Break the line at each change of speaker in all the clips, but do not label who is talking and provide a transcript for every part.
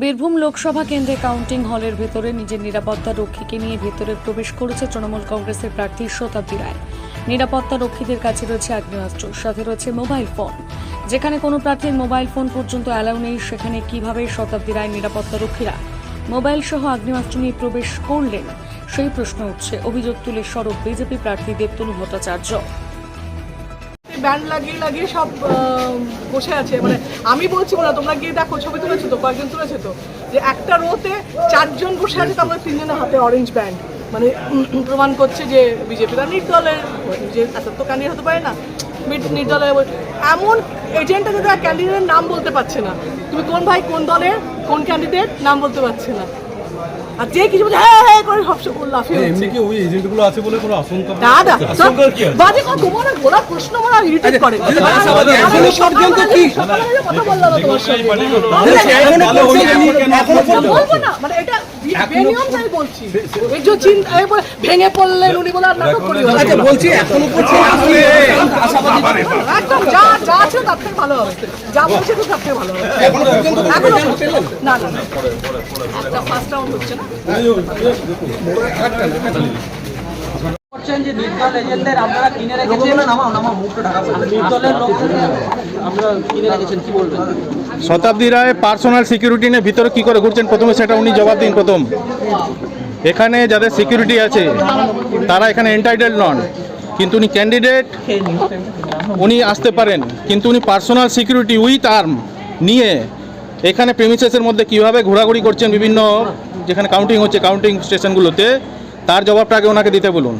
বীরভূম লোকসভা কেন্দ্রে কাউন্টিং হলের ভেতরে নিজের নিরাপত্তা রক্ষীকে নিয়ে ভেতরে প্রবেশ করেছে তৃণমূল কংগ্রেসের প্রার্থী শতাব্দী রায়। নিরাপত্তা রক্ষীদের কাছে রয়েছে আগ্নেয়াস্ত্র, সাথে রয়েছে মোবাইল ফোন। যেখানে কোনো প্রার্থীর মোবাইল ফোন পর্যন্ত অ্যালাউ নেই, সেখানে কীভাবে শতাব্দী রায় নিরাপত্তা রক্ষীরা মোবাইল সহ আগ্নেয়াস্ত্র নিয়ে প্রবেশ করলেন? সেই প্রশ্ন উঠছে। অভিযোগ তুলে সরব বিজেপি প্রার্থী দেবতনু ভট্টাচার্য।
ব্যান্ড লাগিয়ে লাগিয়ে সব বসে আছে। মানে আমি বলছি না, তোমরা গিয়ে দেখো, ছবি তুলেছো তো, কয়েকজন তুলেছো তো, যে একটা রোতে চারজন বসে আছে, তারপরে তিনজনের হাতে অরেঞ্জ ব্যান্ড মানে প্রমাণ করছে যে বিজেপিরা নির্দলের, যে এত তো ক্যান্ডিডেট হতে পারে না নির্দলের এমন এজেন্ট আছে যারা ক্যান্ডিডেটের নাম বলতে পারছে না। তুমি কোন ভাই, কোন দলের, কোন ক্যান্ডিডেট নাম বলতে পারছে না। আর যে কিছু বলছে হ্যাঁ হ্যাঁ করে সব সব লাফিয়ে
এমনি কি ওই এজেন্টগুলো আছে বলে কোনো আশঙ্কা
দাদা
আশঙ্কার কি আছে
বাজে কথা তোমার গোলা প্রশ্ন মারা ইরিটেট করে কি কথা বললাম তোমার সঙ্গে বলব না মানে এটা ভেঙে পড়লেন উনি বলে আর নাটক করি আচ্ছা বলছি এখনও একদম যা যা আছে তার থেকে ভালো হবে। যা বলছে তো তার থেকে ভালো হবে। না না না। একটা ফার্স্ট রাউন্ড হচ্ছে না?
করছেন যে নির্দল এজেন্টদের আপনারা কিনে রেখেছেন? নির্দলের লোকদের আপনারা কিনে রেখেছেন কি বলবেন?
শতাব্দী রায় পার্সোনাল সিকিউরিটি নিয়ে ভিতরে কি করে ঘুরছেন? প্রথমে সেটা উনি জবাব দিন প্রথম। এখানে যাদের সিকিউরিটি আছে তারা এখানে এন্টাইটেল নন। কিন্তু উনি ক্যান্ডিডেট উনি আসতে পারেন। কিন্তু উনি পার্সোনাল সিকিউরিটি উইথ আর্ম নিয়ে এখানে প্রেমিসেসের মধ্যে কীভাবে ঘোরাঘুরি করছেন বিভিন্ন যেখানে কাউন্টিং হচ্ছে কাউন্টিং স্টেশনগুলোতে তার জবাবটা আগে ওনাকে দিতে বলুন।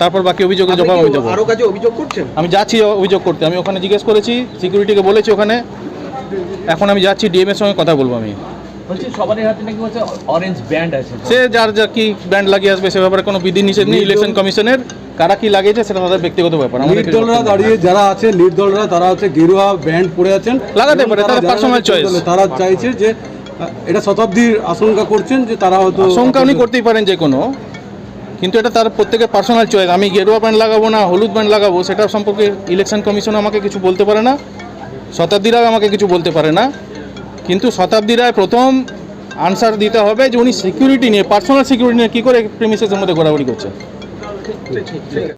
তারপর বাকি অভিযোগের জবাব আমি দেবো।
আরও কাজে অভিযোগ করছেন?
আমি যাচ্ছি অভিযোগ করতে। আমি ওখানে জিজ্ঞেস করেছি সিকিউরিটিকে বলেছি ওখানে। এখন আমি যাচ্ছি ডিএম এর সঙ্গে কথা বলব আমি।
বলছি সবারই হাতে নাকি বলছে অরেঞ্জ ব্যান্ড আছে।
সে যার যা কি ব্যান্ড লাগিয়ে আসবে সে ব্যাপারে কোনো বিধি নিষেধ নেই ইলেকশন কমিশনের কারা কি লাগিয়েছে সেটা তাদের ব্যক্তিগত ব্যাপার আমাদের কিছু
নির্দলরা দাঁড়িয়ে যারা আছে নির্দলরা তারা হচ্ছে গেরুয়া ব্যান্ড পরে আছেন।
লাগাতে পারে, তাদের
যারা
personal
তারা চাইছে যে এটা শতাব্দীর আশঙ্কা করছেন যে তারা হয়তো
আশঙ্কা উনি করতেই পারেন যে কোনো কিন্তু এটা তার প্রত্যেকের পার্সোনাল চয়েস আমি গেরুয়া ব্যান্ড লাগাবো না হলুদ ব্যান্ড লাগাবো সেটা সম্পর্কে ইলেকশন কমিশন আমাকে কিছু বলতে পারে না শতাব্দী রায় আমাকে কিছু বলতে পারে না। কিন্তু শতাব্দী রায় প্রথম আনসার দিতে হবে যে উনি সিকিউরিটি নিয়ে পার্সোনাল সিকিউরিটি নিয়ে কী করে প্রেমিসেসের মধ্যে ঘোরাঘুরি করছে।